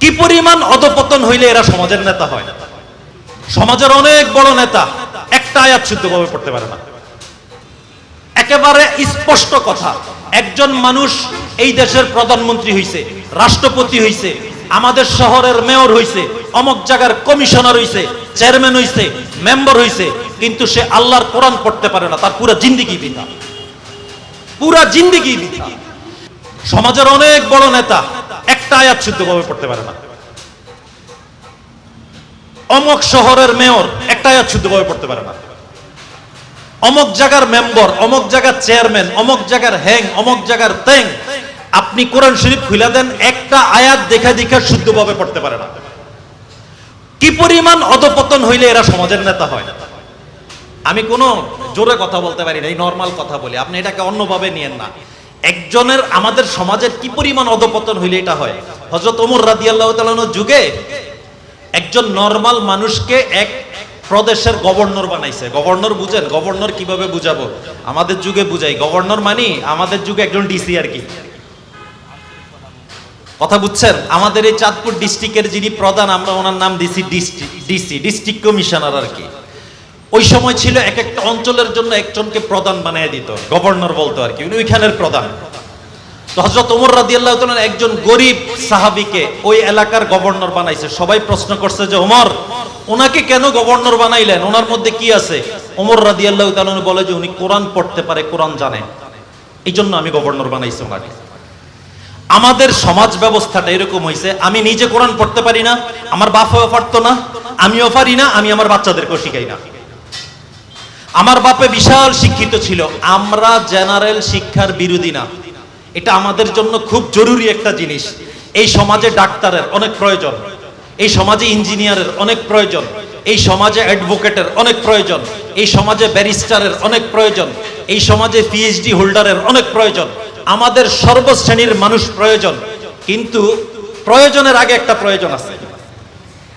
কি পরিমাণ অধপতন হইলে এরা সমাজের নেতা হয়? সমাজের অনেক বড় নেতা একটা আয়াত শুদ্ধভাবে পড়তে পারে না। একেবারে স্পষ্ট কথা, একজন মানুষ এই দেশের প্রধানমন্ত্রী হইছে, রাষ্ট্রপতি হইছে, আমাদের শহরের মেয়র হইছে, অমক জায়গার কমিশনার হইছে, চেয়ারম্যান হইছে, মেম্বার হইছে, কিন্তু সে আল্লাহর কোরআন পড়তে পারে না, তার পুরো জিন্দিগি বিধা পুরা জিন্দিগি বিধা সমাজের অনেক বড় নেতা একটা আয়াত শুদ্ধভাবে পড়তে পারে না। অমক শহরের মেয়র একটা আয়াত শুদ্ধভাবে পড়তে পারে না। অমক জায়গার মেম্বার, অমক জায়গার চেয়ারম্যান, অমক জায়গার হ্যাং, অমক জায়গার তেং আপনি কোরআন শরীফ খুলে দেন, একটা আয়াত দেখা দেখা শুদ্ধভাবে পড়তে পারে না। কি পরিমাণ অধপতন হইলে এরা সমাজের নেতা হয়? আমি কোনো জোরে কথা বলতে পারি না, এই নর্মাল কথা বলি। আপনি এটাকে অন্যভাবে নিয়েন না। একজনের আমাদের সমাজের কি পরিমাণ অধপতন হইলে এটা হয়? হজরত ওমর রাদি আল্লাহ যুগে একজন নর্মাল মানুষকে এক প্রদেশের গভর্নর বানাইছে। গভর্নর বুঝেন? গভর্নর কীভাবে বুঝাবো? আমাদের যুগে বুঝাই। গভর্নর মানি? আমাদের যুগে একজন ডিসি আর কি। কথা বুঝছেন? আমাদের এই চাঁদপুর ডিস্ট্রিক্টের যিনি প্রধান, আমরা ওনার নাম দিছি ডিসি ডিস্ট্রিক্ট কমিশনার আর কি। ওই সময় ছিল এক একটা অঞ্চলের জন্য একজনকে প্রধান বানিয়ে দিত, গভর্নর বলতো আর কি, উনি ওইখানের প্রধান। তো হজরত ওমর রাদিয়াল্লাহু তাআলা একজন গরিব সাহাবিকে ওই এলাকার গভর্নর বানাইছে। সবাই প্রশ্ন করছে যে, ওমর, ওনাকে কেন গভর্নর বানাইলেন? ওনার মধ্যে কি আছে? ওমর রাদিয়াল্লাহু তাআলা বলে যে, উনি কোরআন পড়তে পারে, কোরআন জানে। এই জন্য আমি গভর্নর বানাইছি ওনাকে। আমাদের সমাজ ব্যবস্থাটা এরকম হয়েছে আমি নিজে কোরআন পড়তে পারি না, আমার বাপও পারতো না, আমিও পারি না, আমি আমার বাচ্চাদেরকেও শিখাই না। আমার বাপে বিশাল শিক্ষিত ছিল। আমরা জেনারেল শিক্ষার বিরোধী না। এটা আমাদের জন্য খুব জরুরি একটা জিনিস। এই সমাজে ডাক্তারের অনেক প্রয়োজন। এই সমাজে ইঞ্জিনিয়ারের অনেক প্রয়োজন। এই সমাজে অ্যাডভোকেটের অনেক প্রয়োজন। এই সমাজে ব্যারিস্টারের অনেক প্রয়োজন। এই সমাজে পিএইচডি হোল্ডারের অনেক প্রয়োজন। আমাদের সর্বশ্রেণীর মানুষ প্রয়োজন। কিন্তু প্রয়োজনের আগে একটা প্রয়োজন আছে।